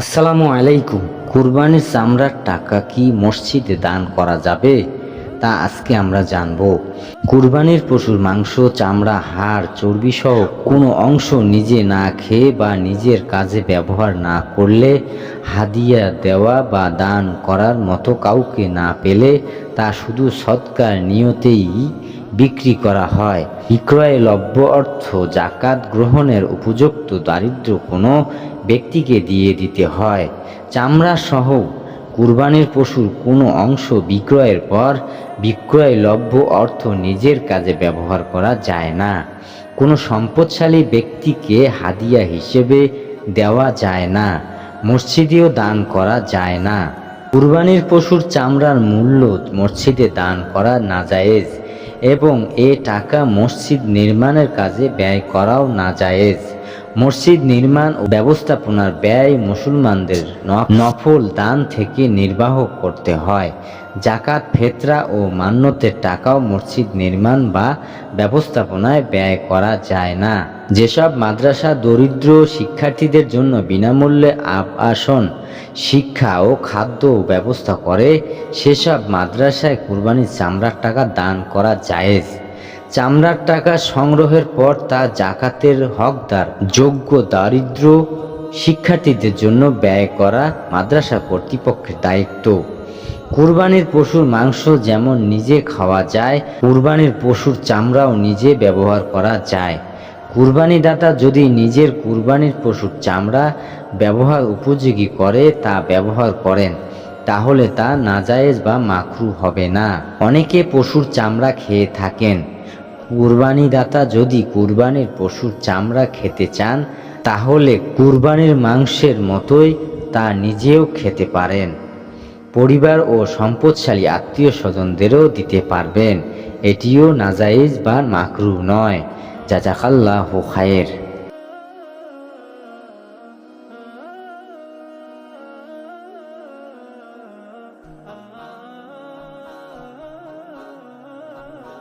আসসালামু আলাইকুম। কুরবানির চামড়ার টাকা কি মসজিদে দান করা যাবে? তা আজকে আমরা জানব। কুরবানির পশুর মাংস, চামড়া, হাড় চর্বি সহ কোনো অংশ নিজে না খেয়ে বা নিজের কাজে ব্যবহার না করলে, হাদিয়া দেওয়া বা দান করার মতো কাউকে না পেলে তা শুধু সৎকার নিয়তেই বিক্রি করা হয়। বিক্রয়ে লভ্য অর্থ জাকাত গ্রহণের উপযুক্ত দারিদ্র কোনো ব্যক্তিকে দিয়ে দিতে হয়। চামড়া সহ কুরবানির পশুর কোনো অংশ বিক্রয়ের পর বিক্রয় লভ্য অর্থ নিজের কাজে ব্যবহার করা যায় না। কোনো সম্পদশালী ব্যক্তিকে হাদিয়া হিসেবে দেওয়া যায় না, মসজিদেও দান করা যায় না। কুরবানির পশুর চামড়ার মূল্য মসজিদে দান করা না নাজায়েজ। এবং এ টাকা মসজিদ নির্মাণের কাজে ব্যয় করাও নাজায়েজ। মসজিদ নির্মাণ ও ব্যবস্থাপনার ব্যয় মুসলমানদের নফল দান থেকে নির্বাহ করতে হয়। জাকাত ফেতরা ও মান্যতের টাকাও মসজিদ নির্মাণ বা ব্যবস্থাপনায় ব্যয় করা যায় না। যেসব মাদ্রাসা দরিদ্র শিক্ষার্থীদের জন্য বিনামূল্যে আবাসন শিক্ষা ও খাদ্য ব্যবস্থা করে, সেসব মাদ্রাসায় কুরবানির চামড়ার টাকা দান করা জায়েজ। চামড়ার টাকা সংগ্রহের পর তা জাকাতের হকদার, যোগ্য দারিদ্র শিক্ষার্থীদের জন্য ব্যয় করা মাদ্রাসা কর্তৃপক্ষের দায়িত্ব। কুরবানির পশুর মাংস যেমন নিজে খাওয়া যায়, কুরবানির পশুর চামড়াও নিজে ব্যবহার করা যায়। কুরবানি দাতা যদি নিজের কুরবানির পশুর চামড়া ব্যবহার উপযোগী করে, তা ব্যবহার করেন, তাহলে তা নাজায়েজ বা মাখরু হবে না। অনেকে পশুর চামড়া খেয়ে থাকেন। কুরবানিদাতা যদি কুরবানির পশুর চামড়া খেতে চান, তাহলে কুরবানির মাংসের মতোই তা নিজেও খেতে পারেন। পরিবার ও সম্পদশালী আত্মীয় স্বজনদেরও দিতে পারবেন। এটিও নাজাইজ বা মাকরু নয়। জাজাকাল্লাহ খায়ের।